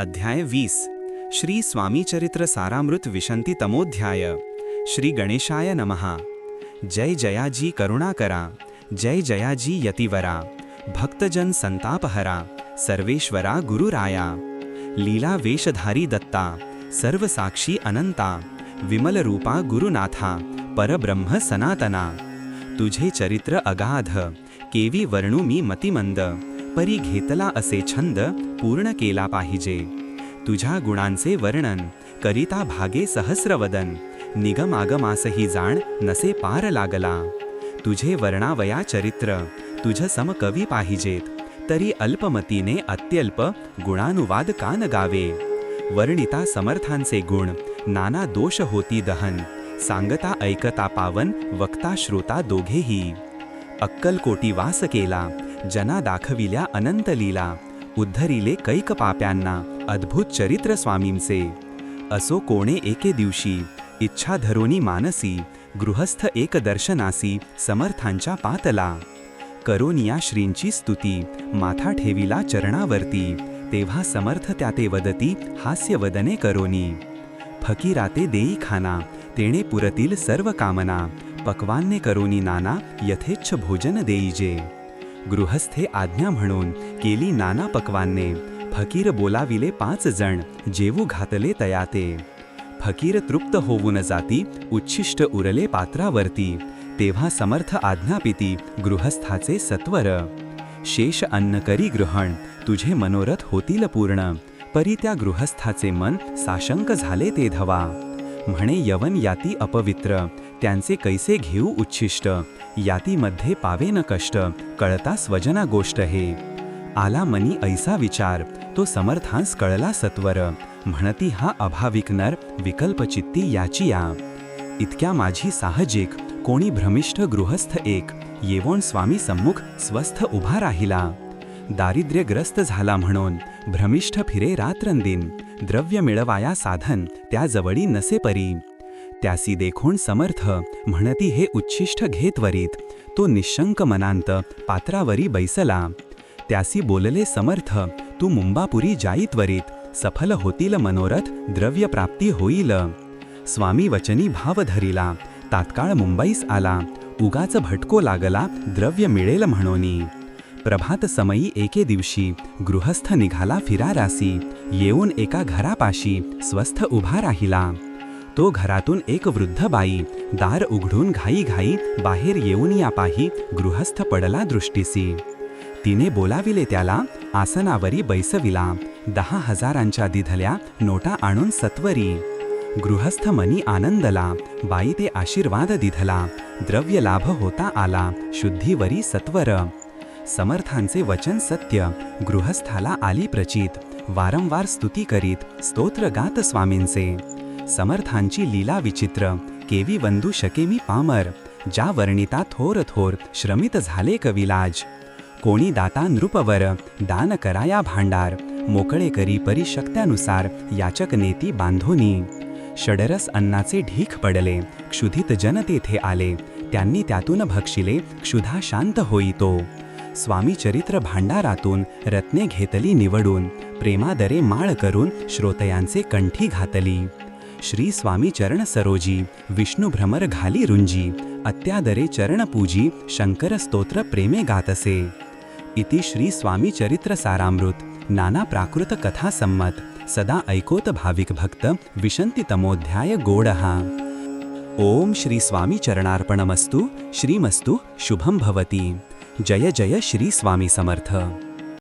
अध्याय वीस श्री स्वामी चरित्र सारामृत विशंती तमोध्याय श्री गणेशाय नमहा जय जयाजी करुणाकरा जय जयाजी यतिवरा भक्तजन संतापहरा सर्वेश्वरा गुरुराया लीला वेशधारी दत्ता सर्वसाक्षी अनंता विमल रूपा गुरुनाथा परब्रह्म सनातना तुझे चरित्र अगाध केवी वर्णू मी मतिमंद परी घेतला असे छंद पूर्ण केला पाहिजे. तुझ्या गुणांचे वर्णन करिता भागे सहस्रवदन निगमागमासही जाण नसे पार लागला. तुझे वर्णावया चरित्र तुझ सम कवी पाहिजेत तरी अल्पमतीने अत्यल्प गुणानुवाद कान गावे. वर्णिता समर्थांचे गुण नाना दोष होती दहन सांगता ऐकता पावन वक्ता श्रोता दोघेही. अक्कलकोटी वास केला जना दाखविल्या अनंत लीला उद्धरिले कैक पाप्यांना अद्भुत चरित्र स्वामींचे. असो कोणे एके दिवशी इच्छा धरोनी मानसी गृहस्थ एक दर्शनासी समर्थांच्या पातला. करोनिया श्रींची स्तुती माथा ठेविला चरणावरती तेव्हा समर्थ त्या ते वदती हास्यवदने करोनी. फकीराते देई खाना तेणे पुरतील सर्व कामना पक्वान्ने करोनी नाना यथेच्छ भोजन देईजे. गृहस्थे आज्ञा म्हणून केली नाना पक्वान्ने. फकीर बोलाविले पाच जण जेवू घातले तयाते. फकीर तृप्त होऊन जाती उच्छिष्ट उरले पात्रावरती. तेव्हा समर्थ आज्ञापिती गृहस्थाचे सत्वर. शेष अन्न करी ग्रहण तुझे मनोरथ होतील पूर्ण. परी त्या गृहस्थाचे मन साशंक झाले ते धवा. म्हणे यवन याती अपवित्र त्यांचे कैसे घेऊ उच्छिष्ट? यातीमध्ये पावे न कष्ट कळता स्वजना गोष्ट हे. आला मनी ऐसा विचार तो समर्थांस कळला सत्वर. म्हणती हा अभाविक नर विकल्पचित्ती याची या. इतक्या माझी साहजिक कोणी भ्रमिष्ठ गृहस्थ एक येवोण स्वामी सम्मुख स्वस्थ उभा राहिला. दारिद्र्यग्रस्त झाला म्हणून भ्रमिष्ठ फिरे रात्रंदिन द्रव्य मिळवाया साधन त्याजवळी नसे परी. त्यासी देखून समर्थ म्हणती हे उच्छिष्ट घेत वरीत. तो निशंक मनांत पात्रावरी बैसला. त्यासी बोलले समर्थ तू मुंबापुरी जाई त्वरित सफल होतील मनोरथ द्रव्य प्राप्ती होईल. स्वामी वचनी भाव धरिला. तात्काळ मुंबईस आला. उगाच भटको लागला द्रव्य मिळेल म्हणोनी. प्रभात समयी एके दिवशी गृहस्थ निघाला फिरारासी. येऊन एका घरापाशी स्वस्थ उभा राहिला. तो घरातून एक वृद्ध बाई दार उघडून घाई घाई बाहेर येऊन या पाही गृहस्थ पडला दृष्टीसी. तिने बोलाविले त्याला आसनावरी बैसविला दहा हजारांच्या दिधल्या नोटा आणून सत्वरी. गृहस्थ मनी आनंदला बाई ते आशीर्वाद दिधला द्रव्य लाभ होता आला शुद्धीवरी सत्वर. समर्थांचे वचन सत्य गृहस्थाला आली प्रचित वारंवार स्तुती करीत स्तोत्र गात स्वामींचे. समर्थांची लीला विचित्र. केवी वंदू शके मी पामर. ज्या वर्णिता थोर थोर श्रमित झाले कविलाज कोणी दाता नृपवर दान कराया भांडार. मोकळे करी परिशक्त्यानुसार याचक नेती बांधोनी. षडरस अन्नाचे ढीक पडले क्षुधित जन तेथे आले. त्यांनी त्यातून भक्षिले क्षुधा शांत होई तो स्वामी चरित्र भांडारातून रत्ने घेतली निवडून. प्रेमादरे माळ करून श्रोतयांचे कंठी घातली. श्री स्वामी चरण सरोजी विष्णू भ्रमर घाली रुंजी अत्यादरे चरण पूजी शंकर स्तोत्र प्रेमे गातसे इति श्री स्वामी चरित्र सारामृत नाना प्राकृत कथा संमत सदा ऐकोत भाविक भक्त विशंती तमोध्याय गोडहा ओम श्री स्वामी चरणार्पणमस्तु श्रीमस्तु शुभम भवती जय जय श्री स्वामी समर्थ